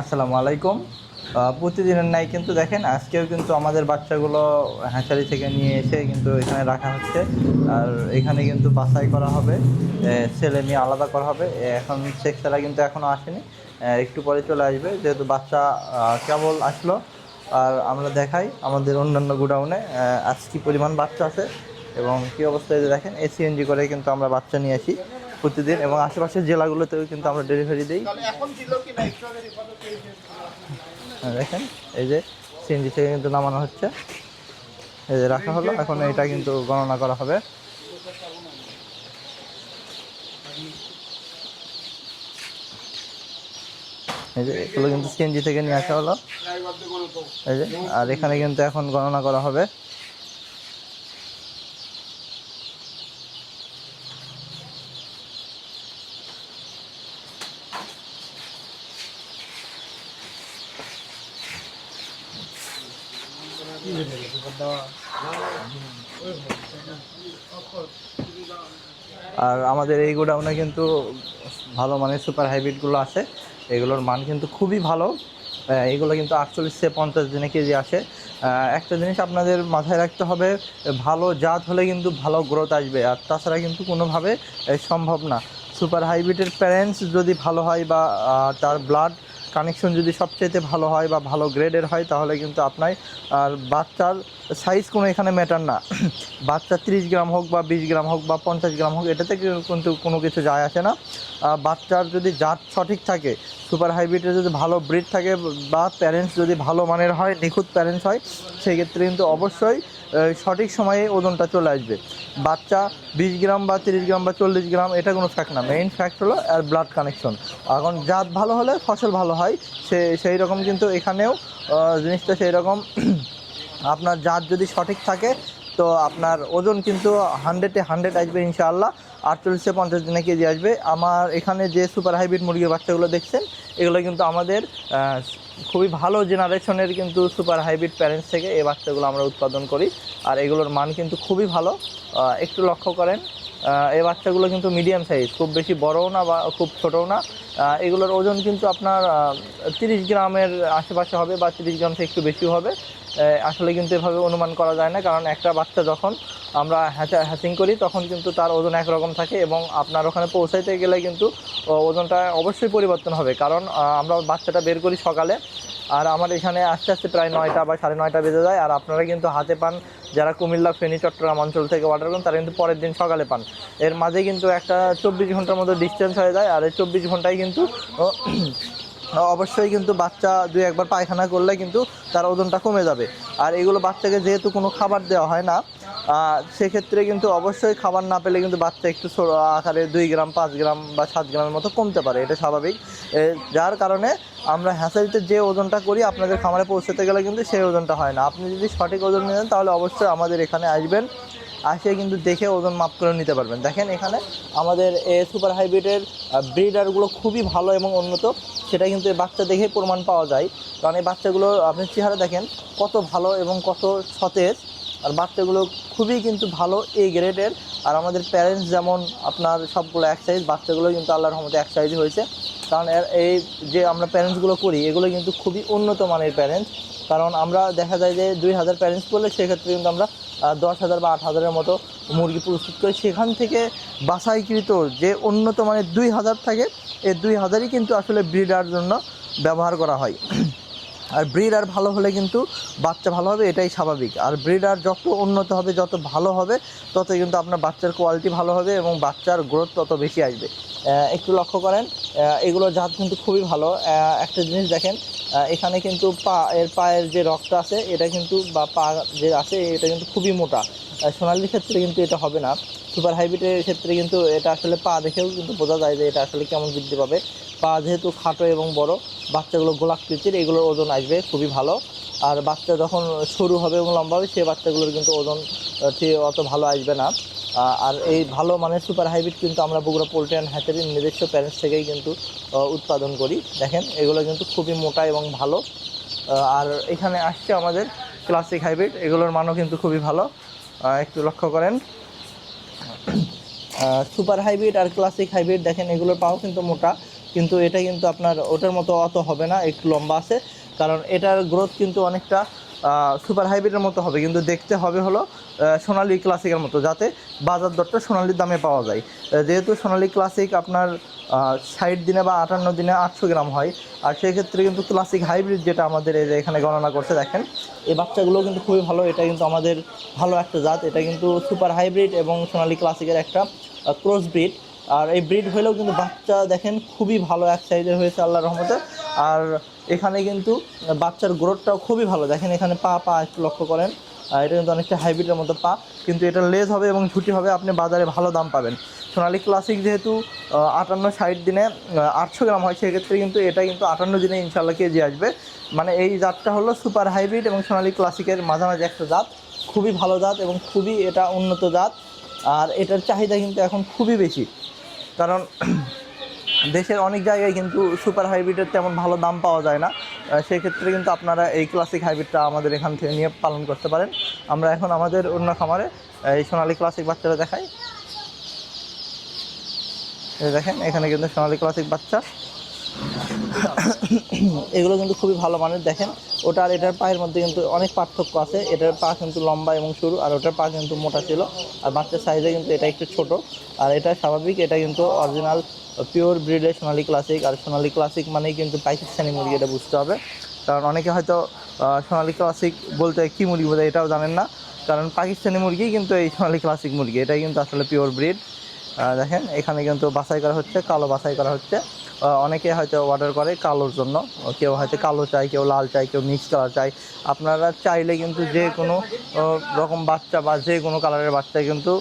আসসালামু আলাইকুম। প্রতিদিনের নাই কিন্তু দেখেন, আজকেও কিন্তু আমাদের বাচ্চাগুলো হ্যাঁচারি থেকে নিয়ে এসে কিন্তু এখানে রাখা হচ্ছে। আর এখানে কিন্তু বাছাই করা হবে ছেলে মেয়ে আলাদা করা হবে। এখন সেক্সারা কিন্তু এখনও আসেনি। একটু পরে চলে আসবে, যেহেতু বাচ্চা কেবল আসলো। আর আমরা দেখাই আমাদের অন্যান্য গোডাউনে আজ কি পরিমাণ বাচ্চা আছে এবং কী অবস্থায় দেখেন এসিএনজি করে কিন্তু আমরা বাচ্চা নিয়ে আসি। প্রতিদিন এবং আশেপাশের জেলাগুলোতেও কিন্তু আমরা ডেলিভারি দিই। হ্যাঁ, দেখেন এই যে সিএনজি থেকে কিন্তু নামানো হচ্ছে। এই যে রাখা হলো এখন এটা কিন্তু গণনা করা হবে। এই যে এগুলো কিন্তু সিএনজি থেকে নিয়ে আসা হলো। এই যে আর এখানে কিন্তু এখন গণনা করা হবে। আর আমাদের এই গোডাউনে কিন্তু ভালো মানের সুপার হাইব্রিডগুলো আছে। এগুলোর মান কিন্তু খুবই ভালো। এগুলো কিন্তু আটচল্লিশ থেকে পঞ্চাশ দিনে কেজি আসে। একটা জিনিস আপনাদের মাথায় রাখতে হবে, ভালো জাত হলে কিন্তু ভালো গ্রোথ আসবে। আর তাছাড়া কিন্তু কোনোভাবে সম্ভব না। সুপার হাইব্রিডের প্যারেন্টস যদি ভালো হয় বা তার ব্লাড কানেকশন যদি সবচাইতে ভালো হয় বা ভালো গ্রেডের হয়, তাহলে কিন্তু আপনার, আর বাচ্চার সাইজ কোনো এখানে ম্যাটার না। বাচ্চা তিরিশ গ্রাম হোক বা বিশ গ্রাম হোক বা পঞ্চাশ গ্রাম হোক, এটাতে কিন্তু কোনো কিছু যায় আসে না। বাচ্চার যদি জাত সঠিক থাকে সুপার হাইব্রিডের যদি ভালো ব্রিড থাকে, বা প্যারেন্টস যদি ভালো মানের হয়, নিখুঁত প্যারেন্টস হয়, সেক্ষেত্রে কিন্তু অবশ্যই সঠিক সময়ে ওজনটা চলে আসবে। বাচ্চা বিশ গ্রাম বা তিরিশ গ্রাম বা চল্লিশ গ্রাম, এটা কোনো ফ্যাক্ট না। মেইন ফ্যাক্ট হলো, আর ব্লাড কানেকশন এখন জাত ভালো হলে ফসল ভালো হয়। সে, সেই রকম কিন্তু এখানেও জিনিসটা সেই রকম। আপনার জাত যদি সঠিক থাকে, তো আপনার ওজন কিন্তু হান্ড্রেডে হান্ড্রেড আসবে ইনশাআল্লাহ। আটচল্লিশে পঞ্চাশ দিনে কেজি আসবে। আমার এখানে যে সুপার হাইব্রিড মুরগির বাচ্চাগুলো দেখছেন, এগুলো কিন্তু আমাদের খুবই ভালো জেনারেশনের কিন্তু সুপার হাইব্রিড প্যারেন্টস থেকে এই বাচ্চাগুলো আমরা উৎপাদন করি। আর এগুলোর মান কিন্তু খুবই ভালো। একটু লক্ষ্য করেন এই বাচ্চাগুলো কিন্তু মিডিয়াম সাইজ খুব বেশি বড়ও না বা খুব ছোটও না। এগুলোর ওজন কিন্তু আপনার তিরিশ গ্রামের আশেপাশে হবে বা তিরিশ গ্রাম থেকে একটু বেশি হবে। আসলে কিন্তু এভাবে অনুমান করা যায় না, কারণ একটা বাচ্চা যখন আমরা হ্যাচা, হ্যাচিং করি, তখন কিন্তু তার ওজন একরকম থাকে এবং আপনার ওখানে পৌঁছাইতে গেলে কিন্তু ওজনটা অবশ্যই পরিবর্তন হবে। কারণ আমরা বাচ্চাটা বের করি সকালে আর আমার এখানে আস্তে আস্তে প্রায় নয়টা বা সাড়ে নয়টা বেজে যায়। আর আপনারা কিন্তু হাতে পান, যারা কুমিল্লা, ফেনী, চট্টগ্রাম অঞ্চল থেকে অর্ডার করেন, তারা কিন্তু পরের দিন সকালে পান। এর মাঝে কিন্তু একটা চব্বিশ ঘণ্টার মতো ডিস্টেন্স হয়ে যায়, আর এই চব্বিশ ঘন্টায় কিন্তু অবশ্যই কিন্তু বাচ্চা দুই একবার পায়খানা করলে কিন্তু তার ওজনটা কমে যাবে। আর এগুলো বাচ্চাকে যেহেতু কোনো খাবার দেওয়া হয় না সেক্ষেত্রে কিন্তু অবশ্যই খাবার না পেলে কিন্তু বাচ্চা একটু আকারে দুই গ্রাম, পাঁচ গ্রাম বা সাত গ্রামের মতো কমতে পারে, এটা স্বাভাবিক। যার কারণে আমরা হ্যাঁসারিতে যে ওজনটা করি, আপনাদের খামারে পৌঁছতে গেলে কিন্তু সেই ওজনটা হয় না। আপনি যদি সঠিক ওজন নেন, তাহলে অবশ্যই আমাদের এখানে আসবেন, আসে কিন্তু দেখে ওজন মাপ করে নিতে পারবেন। দেখেন এখানে আমাদের এ সুপার হাইব্রিডের ব্রিডারগুলো খুবই ভালো এবং উন্নত। সেটা কিন্তু বাচ্চা দেখেই প্রমাণ পাওয়া যায়। কারণ এই বাচ্চাগুলো, আপনি চেহারা দেখেন, কত ভালো এবং কত সতেজ। আর বাচ্চাগুলো খুবই কিন্তু ভালো এই গ্রেডের আর আমাদের প্যারেন্টস যেমন আপনার সবগুলো এক সাইজ বাচ্চাগুলো কিন্তু আল্লাহর রহমতে এক সাইজই হয়েছে। কারণ এই যে আমরা প্যারেন্টসগুলো করি, এগুলো কিন্তু খুবই উন্নত মানের প্যারেন্টস কারণ আমরা দেখা যায় যে দুই হাজার প্যারেন্টস করলে সেক্ষেত্রে কিন্তু আমরা দশ হাজার বা আট হাজারের মতো মুরগি প্রস্তুত করি। সেখান থেকে বাছাইকৃত যে উন্নত মানের দুই হাজার থাকে, এই দুই হাজারই কিন্তু আসলে ব্রিডার জন্য ব্যবহার করা হয়। আর ব্রিড আর ভালো হলে কিন্তু বাচ্চা ভালো হবে, এটাই স্বাভাবিক। আর ব্রিড আর যত উন্নত হবে, যত ভালো হবে, তত কিন্তু আপনার বাচ্চার কোয়ালিটি ভালো হবে এবং বাচ্চার গ্রোথ তত বেশি আসবে। একটু লক্ষ্য করেন এগুলো জাত কিন্তু খুবই ভালো। একটা জিনিস দেখেন এখানে কিন্তু পা, এর পায়ের যে রক্ত আছে, এটা কিন্তু বা পা যে আছে, এটা কিন্তু খুবই মোটা। সোনালির ক্ষেত্রে কিন্তু এটা হবে না। সুপার হাইব্রিডের ক্ষেত্রে কিন্তু এটা আসলে পা দেখেও কিন্তু বোঝা যায় যে এটা আসলে কেমন বৃদ্ধি পাবে। পা যেহেতু খাটো এবং বড়, বাচ্চাগুলো গোলাকৃতির এগুলোর ওজন আসবে, খুবই ভালো। আর বাচ্চা যখন সরু হবে এবং লম্বা হবে সেই বাচ্চাগুলোর কিন্তু ওজন অত ভালো আসবে না। আর এই ভালো মানের সুপার হাইব্রিড কিন্তু আমরা বগুড়া পোল্ট্রি অ্যান্ড হ্যাচারির নিজস্ব প্যারেন্টস থেকেই কিন্তু উৎপাদন করি। দেখেন, এগুলো কিন্তু খুবই মোটা এবং ভালো। আর এখানে আসছে আমাদের ক্লাসিক হাইব্রিড এগুলোর মানও কিন্তু খুবই ভালো। একটু লক্ষ্য করেন। সুপার হাইব্রিড আর ক্লাসিক হাইব্রিড দেখেন, এগুলোর পাও কিন্তু মোটা। কিন্তু এটা কিন্তু আপনার ওটার মতো অত হবে না, একটু লম্বা আছে। কারণ এটার গ্রোথ কিন্তু অনেকটা সুপার হাইব্রিডের মতো হবে। কিন্তু দেখতে হবে হলো সোনালি ক্লাসিকের মতো, যাতে বাজার দরটা সোনালির দামে পাওয়া যায়। যেহেতু সোনালি ক্লাসিক আপনার ষাট দিনে বা আটান্ন দিনে আটশো গ্রাম হয়, আর সেক্ষেত্রে কিন্তু ক্লাসিক হাইব্রিড যেটা আমাদের এই যে এখানে গণনা করছে, দেখেন, এই বাচ্চাগুলো কিন্তু খুবই ভালো। এটা কিন্তু আমাদের ভালো একটা জাত। এটা কিন্তু সুপার হাইব্রিড এবং সোনালি ক্লাসিকের একটা ক্রস ব্রিড আর এই ব্রিড হলেও কিন্তু বাচ্চা দেখেন খুবই ভালো এক সাইজের হয়েছে আল্লাহর রহমতে। আর এখানে কিন্তু বাচ্চার গ্রোথটাও খুবই ভালো। দেখেন এখানে পা পা একটু লক্ষ্য করেন। এটা কিন্তু অনেকটা হাইব্রিডের মতো পা। কিন্তু এটা লেজ হবে এবং ঝুটি হবে, আপনি বাজারে ভালো দাম পাবেন। সোনালী ক্লাসিক যেহেতু আটান্ন ষাট দিনে আটশো গ্রাম হয়, সেক্ষেত্রে কিন্তু এটা কিন্তু আটান্ন দিনে ইনশাল্লাহ কেজি আসবে। মানে এই জাতটা হলো সুপার হাইব্রিড এবং সোনালী ক্লাসিকের মাঝামাঝি একটা জাত। খুবই ভালো জাত এবং খুবই এটা উন্নত জাত। আর এটার চাহিদা কিন্তু এখন খুবই বেশি। কারণ দেশের অনেক জায়গায় কিন্তু সুপার হাইব্রিডের তেমন ভালো দাম পাওয়া যায় না। সেক্ষেত্রে কিন্তু আপনারা এই ক্লাসিক হাইব্রিডটা আমাদের এখান থেকে নিয়ে পালন করতে পারেন। আমরা এখন আমাদের অন্য খামারে এই সোনালি ক্লাসিক বাচ্চারা দেখাই। দেখেন, এখানে কিন্তু সোনালি ক্লাসিক বাচ্চা। এগুলো কিন্তু খুবই ভালো মানের, দেখেন। ওটা আর এটার পায়ের মধ্যে কিন্তু অনেক পার্থক্য আছে। এটার পা কিন্তু লম্বা এবং সরু, আর ওটার পা কিন্তু মোটা ছিল। আর বাচ্চার সাইজে কিন্তু এটা একটু ছোট। আর এটা স্বাভাবিক, এটা কিন্তু অরিজিনাল পিওর ব্রিডের সোনালী ক্লাসিক আর সোনালী ক্লাসিক মানেই কিন্তু পাকিস্তানি মুরগি, এটা বুঝতে হবে। কারণ অনেকে হয়তো সোনালি ক্লাসিক বলতে কী মুরগি বোঝায় এটাও জানেন না। কারণ পাকিস্তানি মুরগি কিন্তু এই সোনালি ক্লাসিক মুরগি, এটাই কিন্তু আসলে পিওর ব্রিড দেখেন, এখানে কিন্তু বাছাই করা হচ্ছে, কালো বাছাই করা হচ্ছে। অনেকে হয়তো অর্ডার করে কালোর জন্য। কেউ হয়তো কালো চাই কেউ লাল চাই কেউ মিক্স কালার চাই আপনারা চাইলে কিন্তু যে কোনো রকম বাচ্চা বা যে কোনো কালারের বাচ্চা কিন্তু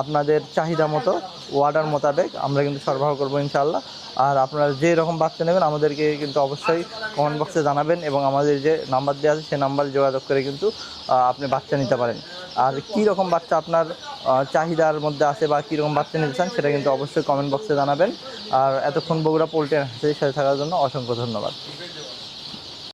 আপনাদের চাহিদা মতো অর্ডার মোতাবেক আমরা কিন্তু সরবরাহ করব ইনশাল্লাহ আর আপনারা যে রকম বাচ্চা নেবেন, আমাদেরকে কিন্তু অবশ্যই কমেন্ট বক্সে জানাবেন এবং আমাদের যে নাম্বার দেওয়া আছে, সেই নাম্বারে যোগাযোগ করে কিন্তু আপনি বাচ্চা নিতে পারেন। আর কী রকম বাচ্চা আপনার চাহিদার মধ্যে আছে বা কীরকম বাচ্চা নিতে চান, সেটা কিন্তু অবশ্যই কমেন্ট বক্সে জানাবেন। আর এতক্ষণ বগুড়া পোল্ট্রি হাসির সাথে থাকার জন্য অসংখ্য ধন্যবাদ।